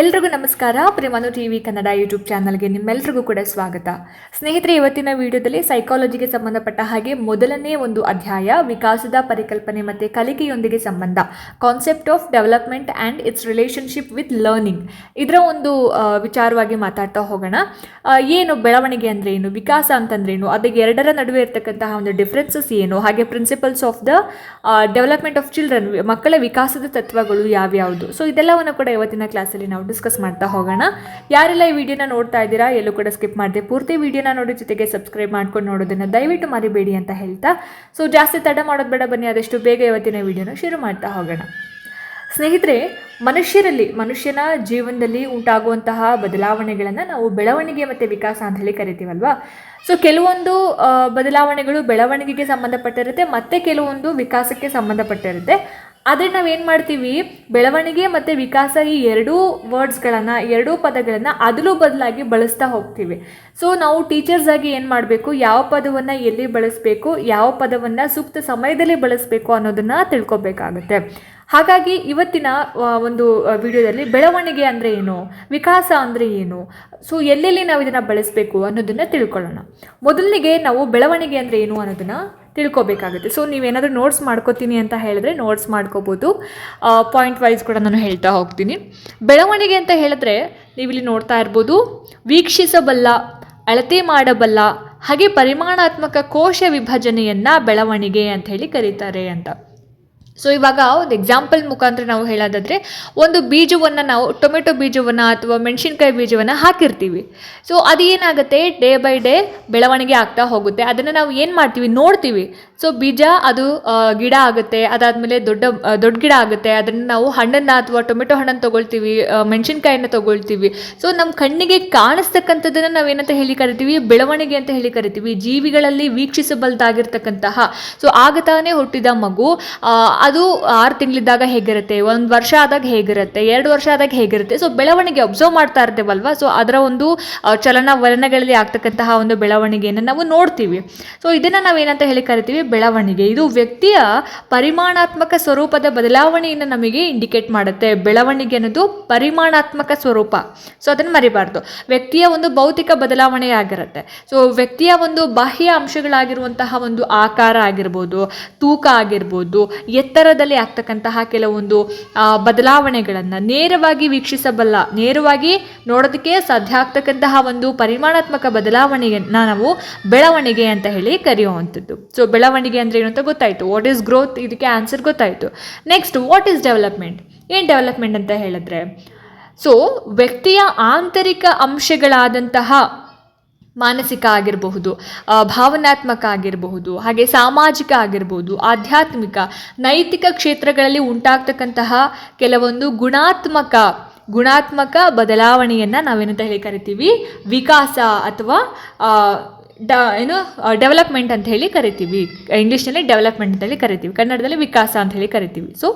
ಎಲ್ರಿಗೂ ನಮಸ್ಕಾರ. ಪ್ರೇಮನು ಟಿ ವಿ ಕನ್ನಡ ಯೂಟ್ಯೂಬ್ ಚಾನಲ್ಗೆ ನಿಮ್ಮೆಲ್ರಿಗೂ ಕೂಡ ಸ್ವಾಗತ. ಸ್ನೇಹಿತರೆ, ಇವತ್ತಿನ ವಿಡಿಯೋದಲ್ಲಿ ಸೈಕಾಲಜಿಗೆ ಸಂಬಂಧಪಟ್ಟ ಹಾಗೆ ಮೊದಲನೇ ಒಂದು ಅಧ್ಯಾಯ, ವಿಕಾಸದ ಪರಿಕಲ್ಪನೆ ಮತ್ತು ಕಲಿಕೆಯೊಂದಿಗೆ ಸಂಬಂಧ concept of development and its relationship with learning ಇದರ ಒಂದು ವಿಚಾರವಾಗಿ ಮಾತಾಡ್ತಾ ಹೋಗೋಣ. ಏನು ಬೆಳವಣಿಗೆ ಅಂದರೆ ಏನು, ವಿಕಾಸ ಅಂತಂದ್ರೆ ಏನು, ಅದಕ್ಕೆ ಎರಡರ ನಡುವೆ ಇರತಕ್ಕಂತಹ ಒಂದು ಡಿಫ್ರೆನ್ಸಸ್ ಏನು, ಹಾಗೆ principles of the development of children ಮಕ್ಕಳ ವಿಕಾಸದ ತತ್ವಗಳು ಯಾವ್ಯಾವುದು. ಸೊ ಇದೆಲ್ಲವನ್ನು ಕೂಡ ಇವತ್ತಿನ ಕ್ಲಾಸಲ್ಲಿ ನಾವು ಡಿಸ್ಕಸ್ ಮಾಡ್ತಾ ಹೋಗೋಣ. ಯಾರೆಲ್ಲ ಈ ವಿಡಿಯೋನ ನೋಡ್ತಾ ಇದ್ದೀರಾ, ಎಲ್ಲೂ ಕೂಡ ಸ್ಕಿಪ್ ಮಾಡಿದೆ. ಪೂರ್ತಿ ವಿಡಿಯೋನ ನೋಡಿ ಜೊತೆಗೆ ಸಬ್ಸ್ಕ್ರೈಬ್ ಮಾಡ್ಕೊಂಡು ನೋಡೋದನ್ನು ದಯವಿಟ್ಟು ಮರಿಬೇಡಿ ಅಂತ ಹೇಳ್ತಾ. ಸೊ ಜಾಸ್ತಿ ತಡ ಮಾಡೋದು ಬೇಡ ಬನ್ನಿ, ಆದಷ್ಟು ಬೇಗ ಇವತ್ತಿನ ವಿಡಿಯೋನ ಶುರು ಮಾಡ್ತಾ ಹೋಗೋಣ. ಸ್ನೇಹಿತರೆ, ಮನುಷ್ಯರಲ್ಲಿ, ಮನುಷ್ಯನ ಜೀವನದಲ್ಲಿ ಉಂಟಾಗುವಂತಹ ಬದಲಾವಣೆಗಳನ್ನು ನಾವು ಬೆಳವಣಿಗೆ ಮತ್ತು ವಿಕಾಸ ಅಂತ ಹೇಳಿ ಕರಿತೀವಲ್ವಾ? ಸೊ ಕೆಲವೊಂದು ಬದಲಾವಣೆಗಳು ಬೆಳವಣಿಗೆಗೆ ಸಂಬಂಧಪಟ್ಟಿರುತ್ತೆ, ಮತ್ತು ಕೆಲವೊಂದು ವಿಕಾಸಕ್ಕೆ ಸಂಬಂಧಪಟ್ಟಿರುತ್ತೆ. ಆದರೆ ನಾವೇನು ಮಾಡ್ತೀವಿ? ಬೆಳವಣಿಗೆ ಮತ್ತು ವಿಕಾಸ ಈ ಎರಡೂ ವರ್ಡ್ಸ್ಗಳನ್ನು ಎರಡೂ ಪದಗಳನ್ನು ಅದಲು ಬದಲಾಗಿ ಬಳಸ್ತಾ ಹೋಗ್ತೀವಿ. ಸೊ ನಾವು ಟೀಚರ್ಸ್ ಆಗಿ ಏನು ಮಾಡಬೇಕು? ಯಾವ ಪದವನ್ನು ಎಲ್ಲಿ ಬಳಸಬೇಕು? ಯಾವ ಪದವನ್ನು ಸೂಕ್ತ ಸಮಯದಲ್ಲಿ ಬಳಸಬೇಕು ಅನ್ನೋದನ್ನು ತಿಳ್ಕೊಬೇಕಾಗುತ್ತೆ. ಹಾಗಾಗಿ ಇವತ್ತಿನ ಒಂದು ವಿಡಿಯೋದಲ್ಲಿ ಬೆಳವಣಿಗೆ ಅಂದರೆ ಏನು? ವಿಕಾಸ ಅಂದರೆ ಏನು? ಸೊ ಎಲ್ಲೆಲ್ಲಿ ನಾವು ಇದನ್ನು ಬಳಸಬೇಕು ಅನ್ನೋದನ್ನು ತಿಳ್ಕೊಳ್ಳೋಣ. ಮೊದಲಿಗೆ ನಾವು ಬೆಳವಣಿಗೆ ಅಂದರೆ ಏನು ಅನ್ನೋದನ್ನು ತಿಳ್ಕೊಬೇಕಾಗುತ್ತೆ. ಸೊ ನೀವೇನಾದರೂ ನೋಟ್ಸ್ ಮಾಡ್ಕೋತೀನಿ ಅಂತ ಹೇಳಿದ್ರೆ ನೋಟ್ಸ್ ಮಾಡ್ಕೋಬೋದು. ಪಾಯಿಂಟ್ ವೈಸ್ ಕೂಡ ನಾನು ಹೇಳ್ತಾ ಹೋಗ್ತೀನಿ. ಬೆಳವಣಿಗೆ ಅಂತ ಹೇಳಿದ್ರೆ ನೀವಿಲ್ಲಿ ನೋಡ್ತಾ ಇರ್ಬೋದು, ವೀಕ್ಷಿಸಬಲ್ಲ, ಅಳತೆ ಮಾಡಬಲ್ಲ, ಹಾಗೆ ಪರಿಮಾಣಾತ್ಮಕ ಕೋಶ ವಿಭಜನೆಯನ್ನು ಬೆಳವಣಿಗೆ ಅಂತ ಹೇಳಿ ಕರೀತಾರೆ ಅಂತ. ಸೊ ಇವಾಗ ಒಂದು ಎಕ್ಸಾಂಪಲ್ ಮುಖಾಂತರ ನಾವು ಹೇಳೋದಾದರೆ, ಒಂದು ಬೀಜವನ್ನು ನಾವು ಟೊಮೆಟೊ ಬೀಜವನ್ನು ಅಥವಾ ಮೆಣಸಿನ್ಕಾಯಿ ಬೀಜವನ್ನು ಹಾಕಿರ್ತೀವಿ. ಸೊ ಅದು ಏನಾಗುತ್ತೆ? ಡೇ ಬೈ ಡೇ ಬೆಳವಣಿಗೆ ಆಗ್ತಾ ಹೋಗುತ್ತೆ. ಅದನ್ನು ನಾವು ಏನು ಮಾಡ್ತೀವಿ? ನೋಡ್ತೀವಿ. ಸೊ ಬೀಜ ಅದು ಗಿಡ ಆಗುತ್ತೆ. ಅದಾದಮೇಲೆ ದೊಡ್ಡ ದೊಡ್ಡ ಗಿಡ ಆಗುತ್ತೆ. ಅದನ್ನು ನಾವು ಹಣ್ಣನ್ನು ಅಥವಾ ಟೊಮೆಟೊ ಹಣ್ಣನ್ನು ತೊಗೊಳ್ತೀವಿ ಮೆಣಸಿನ್ಕಾಯಿನ ತೊಗೊಳ್ತೀವಿ. ಸೊ ನಮ್ಮ ಕಣ್ಣಿಗೆ ಕಾಣಿಸ್ತಕ್ಕಂಥದ್ದನ್ನು ನಾವೇನಂತ ಹೇಳಿ ಕರಿತೀವಿ? ಬೆಳವಣಿಗೆ ಅಂತ ಹೇಳಿ ಕರಿತೀವಿ. ಜೀವಿಗಳಲ್ಲಿ ವೀಕ್ಷಿಸಬಲ್ದಾಗಿರ್ತಕ್ಕಂತಹ. ಸೊ ಆಗ ತಾನೇ ಹುಟ್ಟಿದ ಮಗು ಅದು ಆರು ತಿಂಗಳಿದ್ದಾಗ ಹೇಗಿರುತ್ತೆ? ಒಂದು ವರ್ಷ ಆದಾಗ ಹೇಗಿರುತ್ತೆ? ಎರಡು ವರ್ಷ ಆದಾಗ ಹೇಗಿರುತ್ತೆ? ಸೊ ಬೆಳವಣಿಗೆ ಅಬ್ಸರ್ವ್ ಮಾಡ್ತಾ ಇರ್ತೇವಲ್ವ? ಸೊ ಅದರ ಒಂದು ಚಲನ ವಲನಗಳಲ್ಲಿ ಆಗ್ತಕ್ಕಂತಹ ಒಂದು ಬೆಳವಣಿಗೆಯನ್ನು ನಾವು ನೋಡ್ತೀವಿ. ಸೊ ಇದನ್ನು ನಾವೇನಂತ ಹೇಳಿ ಕರಿತೀವಿ? ಬೆಳವಣಿಗೆ. ಇದು ವ್ಯಕ್ತಿಯ ಪರಿಮಾಣಾತ್ಮಕ ಸ್ವರೂಪದ ಬದಲಾವಣೆಯನ್ನು ನಮಗೆ ಇಂಡಿಕೇಟ್ ಮಾಡುತ್ತೆ. ಬೆಳವಣಿಗೆ ಅನ್ನೋದು ಪರಿಮಾಣಾತ್ಮಕ ಸ್ವರೂಪ. ಸೊ ಅದನ್ನು ಮರಿಬಾರ್ದು. ವ್ಯಕ್ತಿಯ ಒಂದು ಭೌತಿಕ ಬದಲಾವಣೆ ಆಗಿರುತ್ತೆ. ಸೊ ವ್ಯಕ್ತಿಯ ಒಂದು ಬಾಹ್ಯ ಅಂಶಗಳಾಗಿರುವಂತಹ ಒಂದು ಆಕಾರ ಆಗಿರ್ಬೋದು, ತೂಕ ಆಗಿರ್ಬೋದು ಎತ್ತರದಲ್ಲಿ ಆಗ್ತಕ್ಕಂತಹ ಕೆಲವೊಂದು ಬದಲಾವಣೆಗಳನ್ನು ನೇರವಾಗಿ ವೀಕ್ಷಿಸಬಲ್ಲ, ನೇರವಾಗಿ ನೋಡೋದಕ್ಕೆ ಸಾಧ್ಯ ಆಗ್ತಕ್ಕಂತಹ ಒಂದು ಪರಿಮಾಣಾತ್ಮಕ ಬದಲಾವಣೆಯನ್ನು ನಾವು ಬೆಳವಣಿಗೆ ಅಂತ ಹೇಳಿ ಕರೆಯುವಂಥದ್ದು. ಸೊ ಬೆಳವಣಿಗೆ ಅಂದರೆ ಏನು ಅಂತ ಗೊತ್ತಾಯಿತು? ವಾಟ್ ಈಸ್ ಗ್ರೋತ್ ಇದಕ್ಕೆ ಆನ್ಸರ್ ಗೊತ್ತಾಯಿತು. ನೆಕ್ಸ್ಟ್ ವಾಟ್ ಈಸ್ ಡೆವಲಪ್ಮೆಂಟ್ ಏನು ಡೆವಲಪ್ಮೆಂಟ್ ಅಂತ ಹೇಳಿದ್ರೆ ಸೊ ವ್ಯಕ್ತಿಯ ಆಂತರಿಕ ಅಂಶಗಳಾದಂತಹ ಮಾನಸಿಕ ಆಗಿರಬಹುದು ಭಾವನಾತ್ಮಕ ಆಗಿರಬಹುದು, ಹಾಗೆ ಸಾಮಾಜಿಕ ಆಗಿರ್ಬೋದು ಆಧ್ಯಾತ್ಮಿಕ, ನೈತಿಕ ಕ್ಷೇತ್ರಗಳಲ್ಲಿ ಉಂಟಾಗ್ತಕ್ಕಂತಹ ಕೆಲವೊಂದು ಗುಣಾತ್ಮಕ ಗುಣಾತ್ಮಕ ಬದಲಾವಣೆಯನ್ನು ನಾವೇನಂತ ಹೇಳಿ ಕರಿತೀವಿ? ವಿಕಾಸ ಅಥವಾ ಡ, ಏನು ಡೆವಲಪ್ಮೆಂಟ್ ಅಂತ ಹೇಳಿ ಕರಿತೀವಿ. ಇಂಗ್ಲೀಷ್ನಲ್ಲಿ ಡೆವಲಪ್ಮೆಂಟ್ ಅಂತ ಹೇಳಿ ಕರಿತೀವಿ. ಕನ್ನಡದಲ್ಲಿ ವಿಕಾಸ ಅಂತ ಹೇಳಿ ಕರಿತೀವಿ. ಸೊ